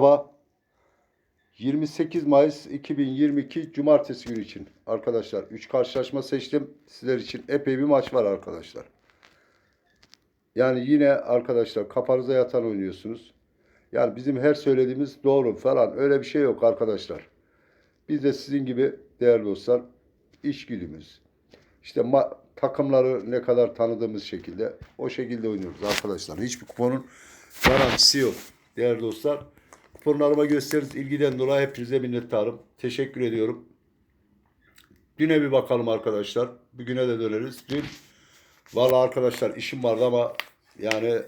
Merhaba. 28 Mayıs 2022 Cumartesi günü için arkadaşlar 3 karşılaşma seçtim. Sizler için epey bir maç var arkadaşlar. Yani yine arkadaşlar kafanıza yatan oynuyorsunuz. Yani bizim her söylediğimiz doğru falan öyle bir şey yok arkadaşlar. Biz de sizin gibi değerli dostlar işgüdümüz. İşte takımları ne kadar tanıdığımız şekilde o şekilde oynuyoruz arkadaşlar. Hiçbir kuponun garantisi yok değerli dostlar. Kuponlarıma gösteririz. ilgiden dolayı hepinize minnettarım. Teşekkür ediyorum. Düne bir bakalım arkadaşlar. Bugüne de döneriz. Dün valla arkadaşlar işim vardı ama yani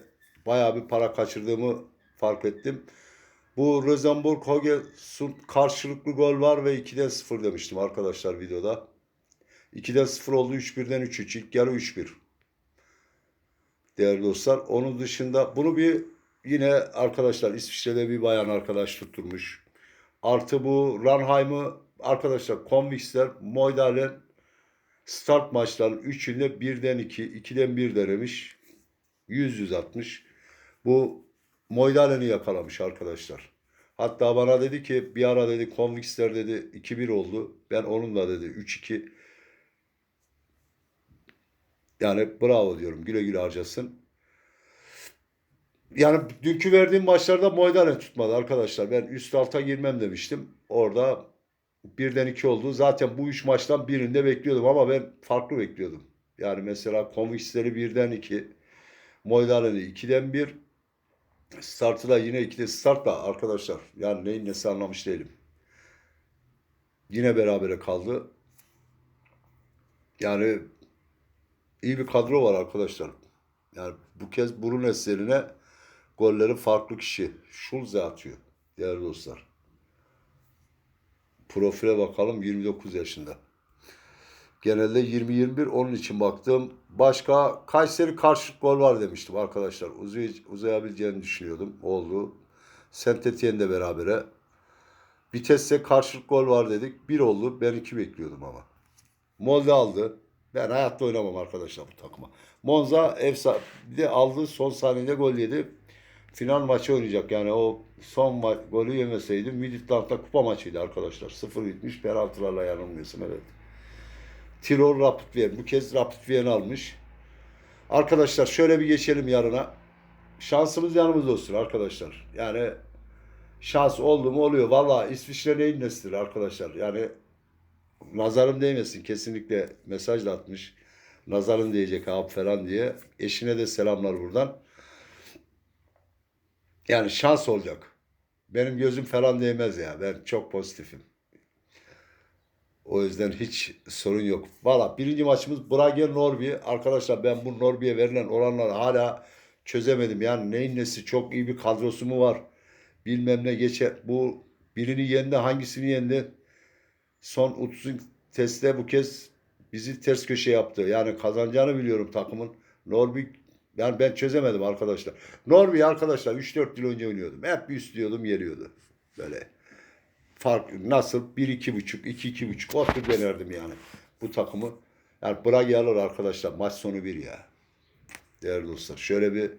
bayağı bir para kaçırdığımı fark ettim. Bu Rosenborg Hogesund karşılıklı gol var ve 2'den 0 demiştim arkadaşlar videoda. 2'den 0 oldu. 3-1'den 3-3. İlk yarı 3-1. Değerli dostlar. Onun dışında bunu bir yine arkadaşlar İsviçre'de bir bayan arkadaş tutturmuş. Artı bu Ranheim'ı arkadaşlar Convix'ler Moydalen start maçların 3'ünde 1'den 2, 2'den 1 denemiş. 100-100 atmış. Bu Moydalen'i yakalamış arkadaşlar. Hatta bana dedi ki bir ara dedi Convix'ler dedi 2-1 oldu. Ben onunla dedi 3-2 yani bravo diyorum. Güle güle harcasın. Yani dünkü verdiğim maçlarda Moydalen tutmadı arkadaşlar. Ben üst alta girmem demiştim. Orada birden iki oldu. Zaten bu üç maçtan birinde bekliyordum ama ben farklı bekliyordum. Yani mesela Convix'leri birden iki, Moydalen'i ikiden bir, startı da yine ikide start da arkadaşlar. Yani neyin nesi anlamış değilim. Yine berabere kaldı. Yani iyi bir kadro var arkadaşlar. Yani bu kez burun eserine golleri farklı kişi. Schulze atıyor değerli dostlar. Profile bakalım 29 yaşında. Genelde 20-21 onun için baktım. Başka Kayseri karşılık gol var demiştim arkadaşlar. Uzay, uzayabileceğini düşünüyordum. Oldu. Saint Etienne'de berabere. Vitesse karşılık gol var dedik. Bir oldu. Ben iki bekliyordum ama. Molde aldı. Ben hayatta oynamam arkadaşlar bu takıma. Monza ev sahibi aldı. Son saniyede gol yedi. Final maçı oynayacak. Yani o son ma- golü yemeseydi Midtjylland'da kupa maçıydı arkadaşlar. 0 bitmiş. Penaltılarla yanılmıyorsun evet. Tirol Rapid Wien. Bu kez Rapid Wien almış. Arkadaşlar şöyle bir geçelim yarına. Şansımız yanımızda olsun arkadaşlar. Yani şans oldu mu oluyor. Valla İsviçre neyin nesidir arkadaşlar. Yani nazarım değmesin. Kesinlikle mesaj da atmış. Nazarın diyecek abi falan diye. Eşine de selamlar buradan. Yani şans olacak. Benim gözüm falan değmez ya. Ben çok pozitifim. O yüzden hiç sorun yok. Valla birinci maçımız Brage Norbi. Arkadaşlar ben bu Norbi'ye verilen oranları hala çözemedim. Yani neyin nesi çok iyi bir kadrosu mu var? Bilmem ne geçe. Bu birini yendi hangisini yendi? Son 30 testte bu kez bizi ters köşe yaptı. Yani kazanacağını biliyorum takımın. Norbi yani ben çözemedim arkadaşlar. Norbi arkadaşlar 3-4 yıl önce oynuyordum. Hep üstlüyordum geliyordu. Böyle fark nasıl 1-2,5 2-2,5 o tür denerdim yani bu takımı. Yani Brage alır arkadaşlar maç sonu bir ya. Değerli dostlar şöyle bir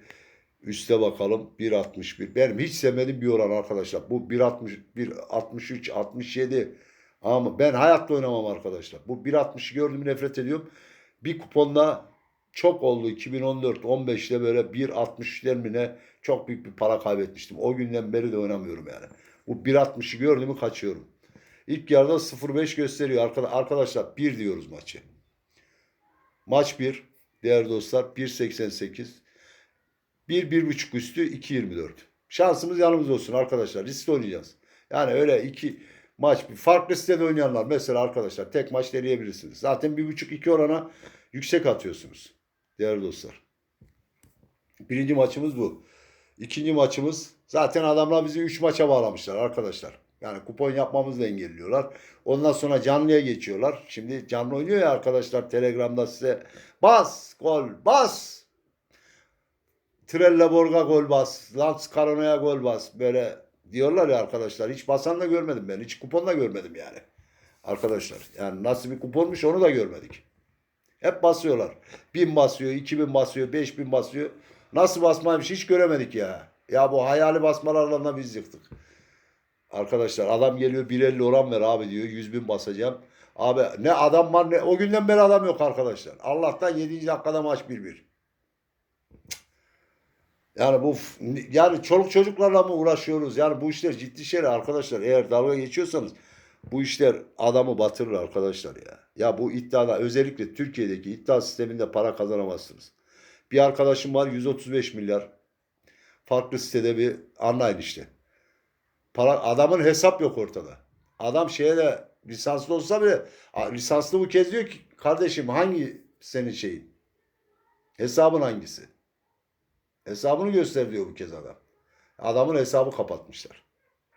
üste bakalım 1.61. Benim hiç sevmediğim bir oran arkadaşlar. Bu 1.60 1.63 67 ama ben hayatta oynamam arkadaşlar. Bu 1.60'ı gördüm nefret ediyorum. Bir kuponda çok oldu 2014 15'te böyle 1.60'ler mi ne çok büyük bir para kaybetmiştim. O günden beri de oynamıyorum yani. Bu 1.60'ı gördüm mü kaçıyorum. İlk yarıda 0.5 gösteriyor. Arkada- Arkadaşlar 1 diyoruz maçı. Maç 1. Değerli dostlar 1.88. 1 1.5 üstü 2.24. Şansımız yanımızda olsun arkadaşlar. Riskli oynayacağız. Yani öyle iki maç bir farklı sitede oynayanlar mesela arkadaşlar tek maç deneyebilirsiniz. Zaten 1.5-2 orana yüksek atıyorsunuz. Değerli dostlar. Birinci maçımız bu. İkinci maçımız zaten adamlar bizi 3 maça bağlamışlar arkadaşlar. Yani kupon yapmamızı engelliyorlar. Ondan sonra canlıya geçiyorlar. Şimdi canlı oynuyor ya arkadaşlar Telegram'da size bas gol bas. Trelleborg'a gol bas. Lance Carona'ya gol bas. Böyle diyorlar ya arkadaşlar. Hiç basan da görmedim ben. Hiç kupon da görmedim yani. Arkadaşlar yani nasıl bir kuponmuş onu da görmedik. Hep basıyorlar. Bin basıyor, iki bin basıyor, beş bin basıyor. Nasıl basmaymış hiç göremedik ya. Ya bu hayali basmalarla da biz yıktık. Arkadaşlar adam geliyor 1.50 oran ver abi diyor. 100 bin basacağım. Abi ne adam var ne o günden beri adam yok arkadaşlar. Allah'tan 7. dakikada maç 1-1. Yani bu yani çoluk çocuklarla mı uğraşıyoruz? Yani bu işler ciddi şeyler arkadaşlar. Eğer dalga geçiyorsanız bu işler adamı batırır arkadaşlar ya. Ya bu iddiada özellikle Türkiye'deki iddia sisteminde para kazanamazsınız. Bir arkadaşım var 135 milyar. Farklı sitede bir anlayın işte. Para, adamın hesap yok ortada. Adam şeye de lisanslı olsa bile lisanslı bu kez diyor ki kardeşim hangi senin şeyin? Hesabın hangisi? Hesabını göster diyor bu kez adam. Adamın hesabı kapatmışlar.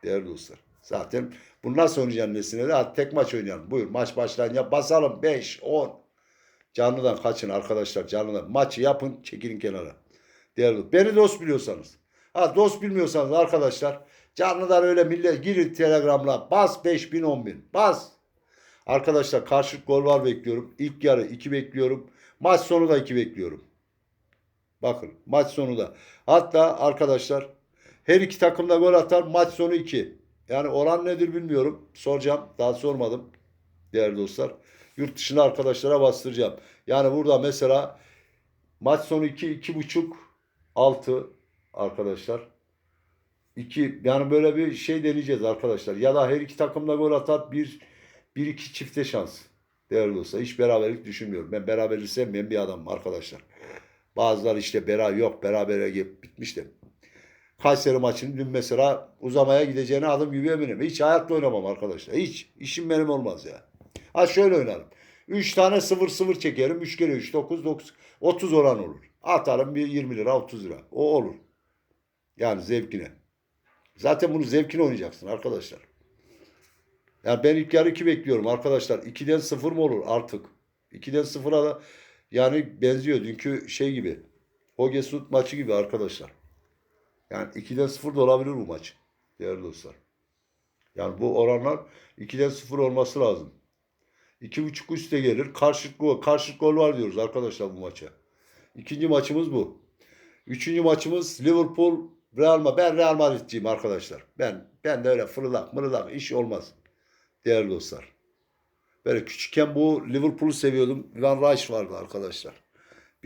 Değerli dostlar. Zaten nasıl oynayacaksın nesine de hadi tek maç oynayalım. Buyur maç başlayınca basalım 5, 10. Canlıdan kaçın arkadaşlar canlıdan. Maçı yapın çekilin kenara. Değerli. Beni dost biliyorsanız. Ha dost bilmiyorsanız arkadaşlar canlıdan öyle millet girin telegramla bas 5000 10000 bas. Arkadaşlar karşılık gol var bekliyorum. İlk yarı 2 bekliyorum. Maç sonu da 2 bekliyorum. Bakın maç sonu da. Hatta arkadaşlar her iki takım da gol atar maç sonu 2. Yani oran nedir bilmiyorum. Soracağım. Daha sormadım. Değerli dostlar. Yurt dışına arkadaşlara bastıracağım. Yani burada mesela maç sonu 2, 2.5, 6 arkadaşlar. 2 yani böyle bir şey deneyeceğiz arkadaşlar. Ya da her iki takım da gol atar. 1 1 2 çifte şans. Değerli dostlar. Hiç beraberlik düşünmüyorum. Ben beraberlik sevmeyen bir adamım arkadaşlar. Bazıları işte bera yok berabere bitmiş de. Kayseri maçının dün mesela uzamaya gideceğine adım gibi eminim. Hiç hayatta oynamam arkadaşlar. Hiç. İşim benim olmaz ya. Ha şöyle oynarım. 3 tane 0-0 çekerim. 3 kere 3 9 9 30 oran olur. Atarım bir 20 lira 30 lira. O olur. Yani zevkine. Zaten bunu zevkine oynayacaksın arkadaşlar. Yani ben ilk yarı 2 bekliyorum arkadaşlar. 2'den 0 mı olur artık? 2'den 0'a da yani benziyor dünkü şey gibi. Hogesut maçı gibi arkadaşlar. Yani 2'den 0 da olabilir bu maç. Değerli dostlar. Yani bu oranlar 2'den 0 olması lazım. 2.5 üste gelir. Karşılık gol, karşılık gol var diyoruz arkadaşlar bu maça. İkinci maçımız bu. Üçüncü maçımız Liverpool Real Madrid. Ben Real Madrid'ciyim arkadaşlar. Ben ben de öyle fırıldak mırıldak iş olmaz. Değerli dostlar. Böyle küçükken bu Liverpool'u seviyordum. Van Reich vardı arkadaşlar.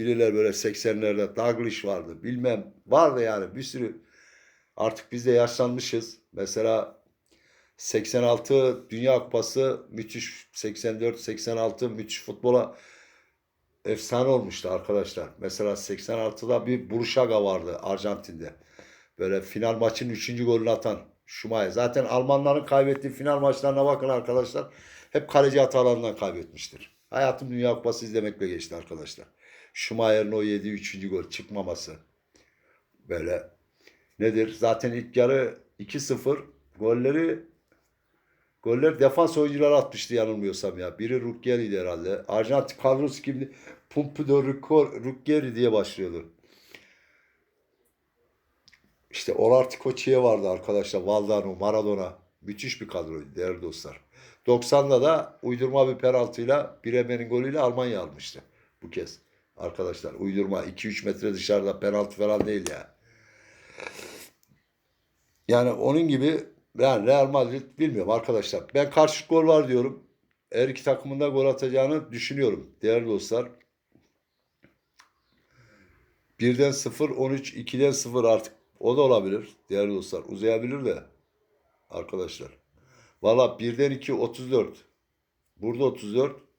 Biriler böyle 80'lerde Dalglish vardı. Bilmem vardı yani bir sürü. Artık biz de yaşlanmışız. Mesela 86 Dünya Kupası müthiş 84 86 müthiş futbola efsane olmuştu arkadaşlar. Mesela 86'da bir Buruşaga vardı Arjantin'de. Böyle final maçın 3. golünü atan Schumacher. Zaten Almanların kaybettiği final maçlarına bakın arkadaşlar. Hep kaleci hatalarından kaybetmiştir. Hayatım Dünya Kupası izlemekle geçti arkadaşlar. Schumacher'ın o yediği 3. gol çıkmaması. Böyle nedir? Zaten ilk yarı 2-0 golleri Goller defans oyuncuları atmıştı yanılmıyorsam ya. Biri Ruggeri'ydi herhalde. Arjantin kadrosu kimdi? Pompidou Ruggeri diye başlıyordu. İşte Olartiko Çiğe vardı arkadaşlar. Valdano, Maradona. Müthiş bir kadroydu değerli dostlar. 90'da da uydurma bir penaltıyla Bremen'in golüyle Almanya almıştı bu kez. Arkadaşlar uydurma 2-3 metre dışarıda penaltı falan değil ya. Yani onun gibi ben Real Madrid bilmiyorum arkadaşlar. Ben karşı gol var diyorum. Her iki takımın da gol atacağını düşünüyorum değerli dostlar. 1'den 0, 13, 2'den 0 artık o da olabilir değerli dostlar. Uzayabilir de arkadaşlar. Valla 1'den 2, 34. Burada 34.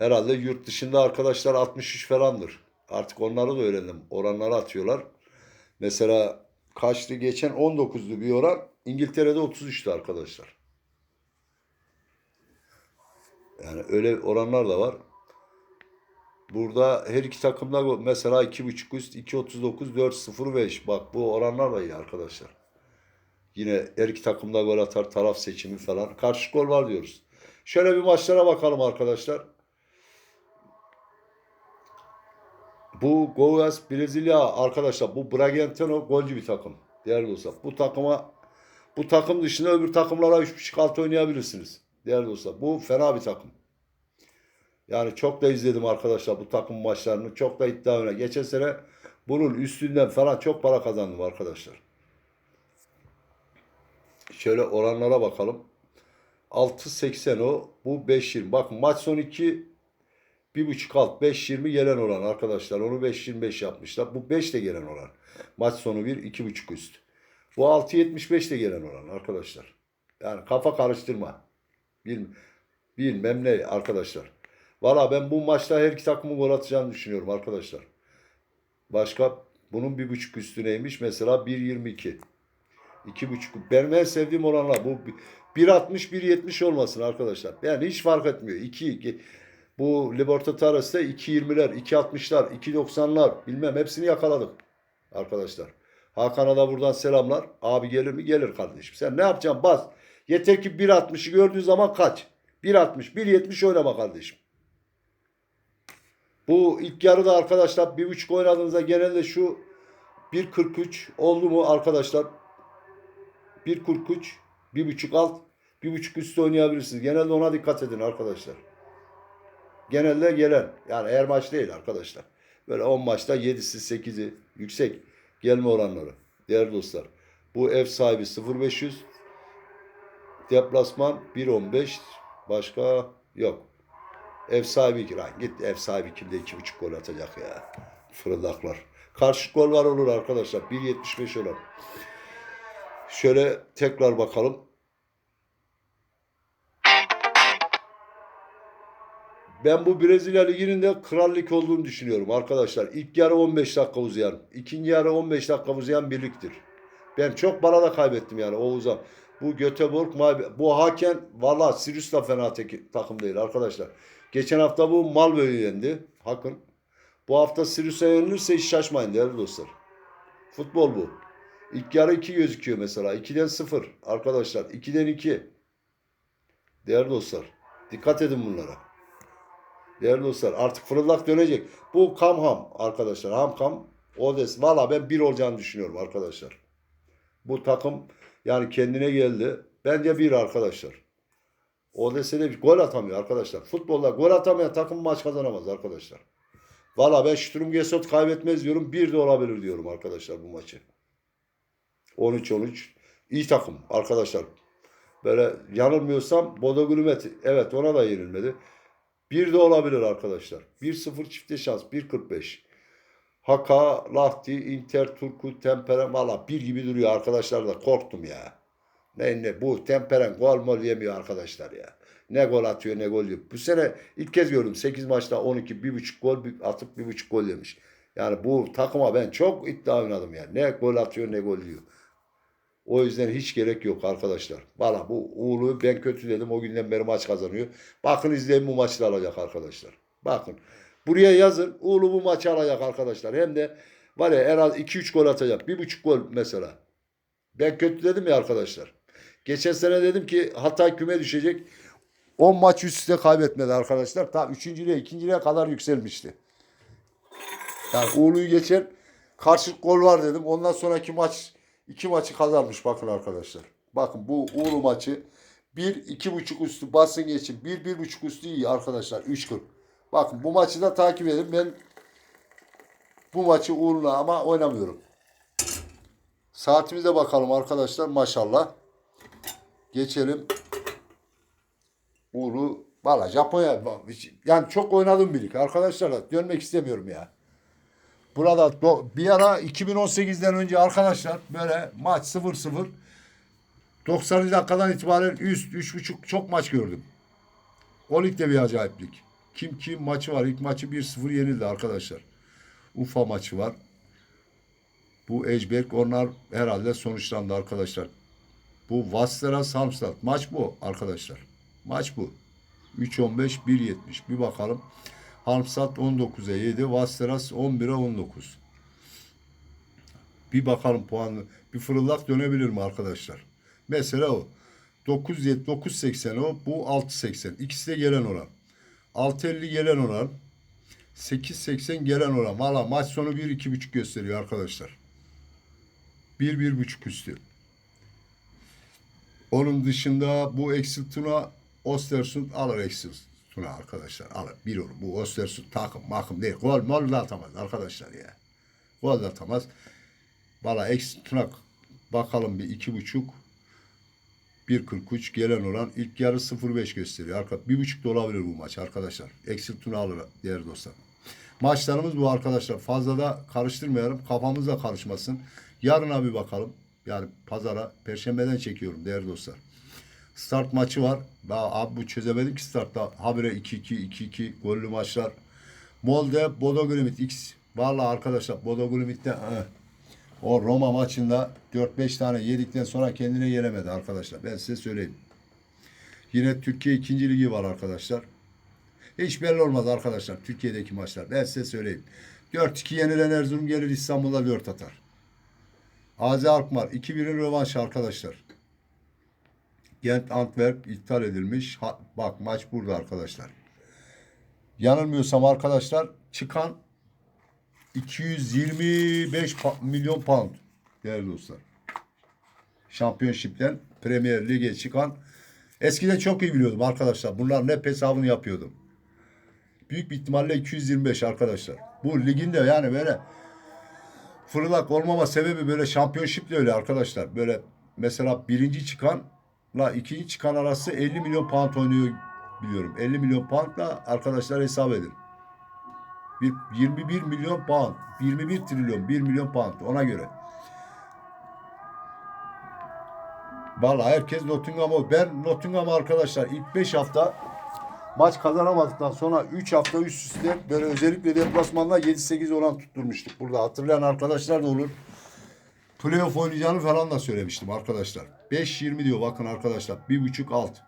Herhalde yurt dışında arkadaşlar 63 falandır. Artık onları da öğrendim. Oranları atıyorlar. Mesela kaçtı geçen 19'du bir oran. İngiltere'de 33'tü arkadaşlar. Yani öyle oranlar da var. Burada her iki takımda mesela 2.5 üst 2.39 4.05 bak bu oranlar da iyi arkadaşlar. Yine her iki takımda gol atar taraf seçimi falan. Karşı gol var diyoruz. Şöyle bir maçlara bakalım arkadaşlar. Bu Goiás Brezilya arkadaşlar bu Bragantino golcü bir takım. Değerli dostlar. Bu takıma bu takım dışında öbür takımlara 3.5 altı oynayabilirsiniz. Değerli dostlar. Bu fena bir takım. Yani çok da izledim arkadaşlar bu takım maçlarını. Çok da iddia oyna. Geçen sene bunun üstünden falan çok para kazandım arkadaşlar. Şöyle oranlara bakalım. 6.80 o. Bu 5.20. Bakın maç son 2 1.5 alt 5.20 gelen oran arkadaşlar. Onu 5.25 yapmışlar. Bu 5 de gelen oran. Maç sonu 1 2.5 üst. Bu 6.75 de gelen oran arkadaşlar. Yani kafa karıştırma. Bil, bilmem ne arkadaşlar. Valla ben bu maçta her iki takımın gol atacağını düşünüyorum arkadaşlar. Başka bunun bir buçuk üstü neymiş? Mesela 1.22. İki buçuk. Benim en sevdiğim oranlar bu 1.60 1.70 olmasın arkadaşlar. Yani hiç fark etmiyor. 2 bu Libertadores'te 2.20'ler, 2.60'lar, 2.90'lar bilmem hepsini yakaladım arkadaşlar. Hakan'a da buradan selamlar. Abi gelir mi? Gelir kardeşim. Sen ne yapacaksın? Bas. Yeter ki 1.60'ı gördüğün zaman kaç. 1.60, 1.70 oynama kardeşim. Bu ilk yarıda arkadaşlar bir buçuk oynadığınızda genelde şu 1.43 oldu mu arkadaşlar? 1.43, bir buçuk alt, bir buçuk üstü oynayabilirsiniz. Genelde ona dikkat edin arkadaşlar. Genelde gelen yani her maç değil arkadaşlar. Böyle 10 maçta 7'si 8'i yüksek gelme oranları. Değerli dostlar. Bu ev sahibi 0500 deplasman 1.15 başka yok. Ev sahibi lan git ev sahibi kimde iki buçuk gol atacak ya. Fırıldaklar. Karşı gol var olur arkadaşlar. 1.75 olan. Şöyle tekrar bakalım. Ben bu Brezilya Ligi'nin de krallık olduğunu düşünüyorum arkadaşlar. İlk yarı 15 dakika uzayan, ikinci yarı 15 dakika uzayan birliktir. Ben çok bana da kaybettim yani Oğuz'a. Bu Göteborg, bu hakem valla Sirius da fena tek, takım değil arkadaşlar. Geçen hafta bu Malmö'yü yendi. Hakın. Bu hafta Sirius'a yenilirse hiç şaşmayın değerli dostlar. Futbol bu. İlk yarı 2 gözüküyor mesela. 2'den 0 arkadaşlar. 2'den 2. Değerli dostlar. Dikkat edin bunlara. Değerli dostlar artık fırıldak dönecek. Bu Kamham arkadaşlar. Hamkam Odes. Valla ben bir olacağını düşünüyorum arkadaşlar. Bu takım yani kendine geldi. Bence bir arkadaşlar. Odes'e bir gol atamıyor arkadaşlar. Futbolda gol atamayan takım maç kazanamaz arkadaşlar. Valla ben Sturm Gesot kaybetmez diyorum. Bir de olabilir diyorum arkadaşlar bu maçı. 13-13. İyi takım arkadaşlar. Böyle yanılmıyorsam Bodo Glumet evet ona da yenilmedi. Bir de olabilir arkadaşlar. 1-0 çifte şans. 1-45. Haka, Lahti, Inter, Turku, Temperen valla bir gibi duruyor arkadaşlar da korktum ya. Ne ne bu Temperen gol mol yemiyor arkadaşlar ya. Ne gol atıyor ne gol yiyor. Bu sene ilk kez gördüm 8 maçta 12 1.5 gol atıp 1.5 gol yemiş. Yani bu takıma ben çok iddia oynadım yani. Ne gol atıyor ne gol yiyor. O yüzden hiç gerek yok arkadaşlar. Valla bu Uğur'u ben kötü dedim. O günden beri maç kazanıyor. Bakın izleyin bu maçı alacak arkadaşlar. Bakın. Buraya yazın. Uğur'u bu maçı alacak arkadaşlar. Hem de var ya en az 2-3 gol atacak. 1,5 gol mesela. Ben kötü dedim ya arkadaşlar. Geçen sene dedim ki Hatay küme düşecek. 10 maç üst üste kaybetmedi arkadaşlar. Ta 3. liğe 2. liğe kadar yükselmişti. Yani Uğur'u geçen karşılık gol var dedim. Ondan sonraki maç iki maçı kazanmış bakın arkadaşlar. Bakın bu Uğur'u maçı 1 2.5 üstü basın geçin. 1 1.5 üstü iyi arkadaşlar. 3-40. Bakın bu maçı da takip edin. Ben bu maçı Uğur'la ama oynamıyorum. Saatimize bakalım arkadaşlar maşallah. Geçelim. Uğur'u valla Japonya yani çok oynadım birlik arkadaşlar dönmek istemiyorum ya. Burada bir ara 2018'den önce arkadaşlar böyle maç 0-0 90 dakikadan itibaren üst 3.5 çok maç gördüm. O ligde bir acayiplik. Kim kim maçı var. İlk maçı 1-0 yenildi arkadaşlar. Ufa maçı var. Bu Ejberg onlar herhalde sonuçlandı arkadaşlar. Bu Vastera Samstad. Maç bu arkadaşlar. Maç bu. 3-15 1-70. Bir bakalım. Halmstad 19'a 7. Vasteras 11'e 19. Bir bakalım puanı. Bir fırıldak dönebilir mi arkadaşlar? Mesela o. 9 9.80 o. Bu 6.80. İkisi de gelen oran. 6.50 gelen oran. 8.80 gelen oran. Valla maç sonu 1-2.5 gösteriyor arkadaşlar. 1-1.5 üstü. Onun dışında bu Exiltuna Ostersund alır Exiltuna. Tuna arkadaşlar alır. Bir olur. Bu Östersund takım makım değil. Gol mol da atamaz arkadaşlar ya. Gol da atamaz. Valla eksi Tuna bakalım bir iki buçuk. 1.43 gelen oran ilk yarı 0.5 gösteriyor. Arka, bir buçuk da olabilir bu maç arkadaşlar. Eksiltini alır değerli dostlar. Maçlarımız bu arkadaşlar. Fazla da karıştırmayalım. Kafamız da karışmasın. Yarına bir bakalım. Yani pazara, perşembeden çekiyorum değerli dostlar. Start maçı var. Daha abi bu çözemedim ki startta. Habire 2-2, 2-2 gollü maçlar. Molde, Bodo Glimit X. Vallahi arkadaşlar Bodo Glimit'te eh, o Roma maçında 4-5 tane yedikten sonra kendine gelemedi arkadaşlar. Ben size söyleyeyim. Yine Türkiye 2. Ligi var arkadaşlar. Hiç belli olmaz arkadaşlar Türkiye'deki maçlar. Ben size söyleyeyim. 4-2 yenilen Erzurum gelir İstanbul'a 4 atar. AZ Alkmaar 2-1'in rövanşı arkadaşlar. Gent Antwerp iptal edilmiş. Ha- bak maç burada arkadaşlar. Yanılmıyorsam arkadaşlar çıkan 225 pa- milyon pound değerli dostlar. Şampiyonşipten Premier Lig'e çıkan eskiden çok iyi biliyordum arkadaşlar. Bunlar ne hesabını yapıyordum. Büyük bir ihtimalle 225 arkadaşlar. Bu liginde yani böyle fırlak olmama sebebi böyle şampiyonşip de öyle arkadaşlar. Böyle mesela birinci çıkanla ikinci çıkan arası 50 milyon pound oynuyor biliyorum. 50 milyon poundla arkadaşlar hesap edin. Bir 21 milyon pound, 21 trilyon, 1 milyon pound ona göre. Vallahi herkes Nottingham'ı. Ben Nottingham'ı arkadaşlar ilk 5 hafta maç kazanamadıktan sonra 3 hafta üst üste böyle özellikle deplasmanda 7-8 oran tutturmuştuk. Burada hatırlayan arkadaşlar da olur. Playoff oynayacağını falan da söylemiştim arkadaşlar. 5-20 diyor bakın arkadaşlar. 1.5 alt.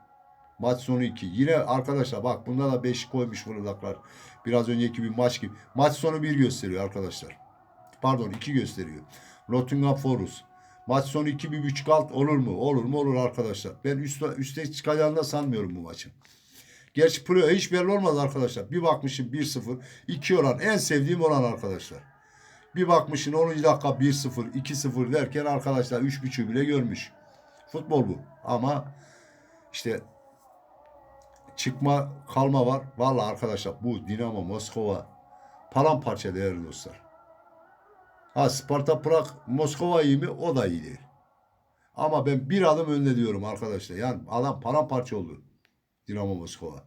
Maç sonu 2. Yine arkadaşlar bak bunda da 5 koymuş fırıldaklar. Biraz önceki bir maç gibi. Maç sonu 1 gösteriyor arkadaşlar. Pardon 2 gösteriyor. Nottingham Forest. Maç sonu 2 1.5 alt olur mu? Olur mu? Olur arkadaşlar. Ben üstte, üste çıkacağını da sanmıyorum bu maçın. Gerçi Prio hiç belli olmaz arkadaşlar. Bir bakmışım 1-0. 2 oran. En sevdiğim oran arkadaşlar. Bir bakmışsın 10. dakika 1-0, 2-0 derken arkadaşlar 3.5'ü bile görmüş. Futbol bu. Ama işte çıkma kalma var. Vallahi arkadaşlar bu Dinamo Moskova paramparça değerli dostlar. Ha Sparta Prag Moskova iyi mi? O da iyi. Ama ben bir adım önde diyorum arkadaşlar. Yani adam paramparça oldu. Dinamo Moskova.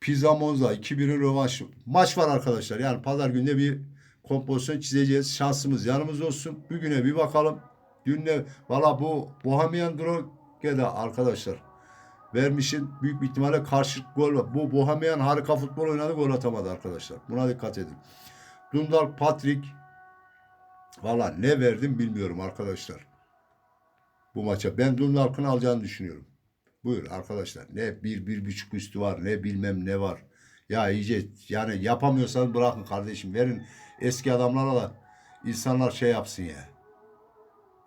Pizza Monza 2-1'in rövanşı. Maç var arkadaşlar. Yani pazar günde bir kompozisyon çizeceğiz. Şansımız yanımızda olsun. Bugüne bir bakalım. Dün ne? Valla bu Bohemian Droge'de arkadaşlar. Vermişin büyük bir ihtimalle karşılık gol. Bu Bohemian harika futbol oynadı gol atamadı arkadaşlar. Buna dikkat edin. Dundalk Patrick Valla ne verdim bilmiyorum arkadaşlar. Bu maça. Ben Dundalk'ın alacağını düşünüyorum. Buyur arkadaşlar. Ne bir, bir buçuk üstü var ne bilmem ne var. Ya iyice yani yapamıyorsanız bırakın kardeşim. Verin eski adamlara da insanlar şey yapsın ya.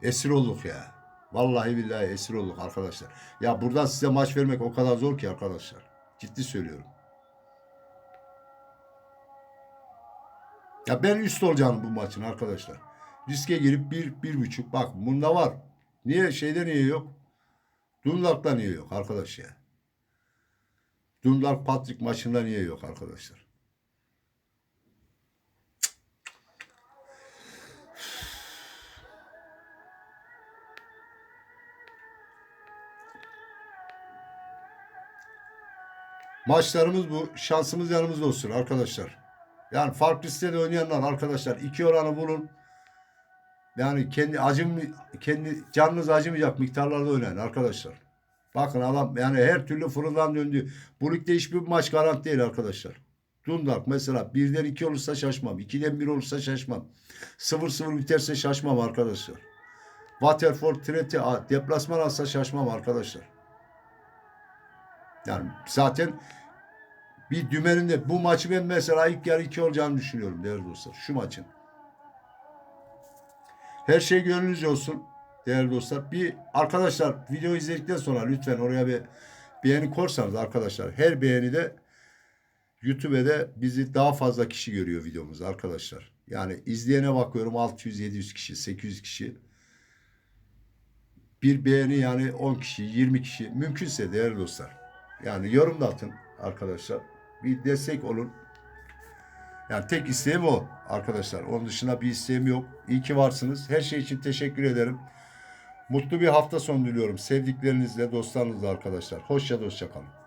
Esir olduk ya. Vallahi billahi esir olduk arkadaşlar. Ya buradan size maç vermek o kadar zor ki arkadaşlar. Ciddi söylüyorum. Ya ben üst olacağım bu maçın arkadaşlar. Riske girip bir, bir buçuk. Bak bunda var. Niye şeyde niye yok? Dundalk'ta niye yok arkadaş ya? Dundalk Patrick maçında niye yok arkadaşlar? Maçlarımız bu. Şansımız yanımızda olsun arkadaşlar. Yani farklı sitede oynayanlar arkadaşlar iki oranı bulun. Yani kendi acım kendi canınız acımayacak miktarlarda oynayın arkadaşlar. Bakın adam yani her türlü fırından döndü. Bu ligde hiçbir maç garanti değil arkadaşlar. Dundalk mesela birden iki olursa şaşmam. ikiden bir olursa şaşmam. Sıfır sıfır biterse şaşmam arkadaşlar. Waterford Trinity a, deplasman alsa şaşmam arkadaşlar. Yani zaten bir dümeninde bu maçı ben mesela ilk yarı iki olacağını düşünüyorum değerli dostlar. Şu maçın. Her şey gönlünüzce olsun değerli dostlar. Bir arkadaşlar video izledikten sonra lütfen oraya bir beğeni korsanız arkadaşlar. Her beğeni de YouTube'da bizi daha fazla kişi görüyor videomuzu arkadaşlar. Yani izleyene bakıyorum 600-700 kişi, 800 kişi. Bir beğeni yani 10 kişi, 20 kişi. Mümkünse değerli dostlar. Yani yorum da atın arkadaşlar. Bir destek olun. Yani tek isteğim o arkadaşlar. Onun dışında bir isteğim yok. İyi ki varsınız. Her şey için teşekkür ederim. Mutlu bir hafta sonu diliyorum. Sevdiklerinizle, dostlarınızla arkadaşlar. Hoşça hoşça kalın.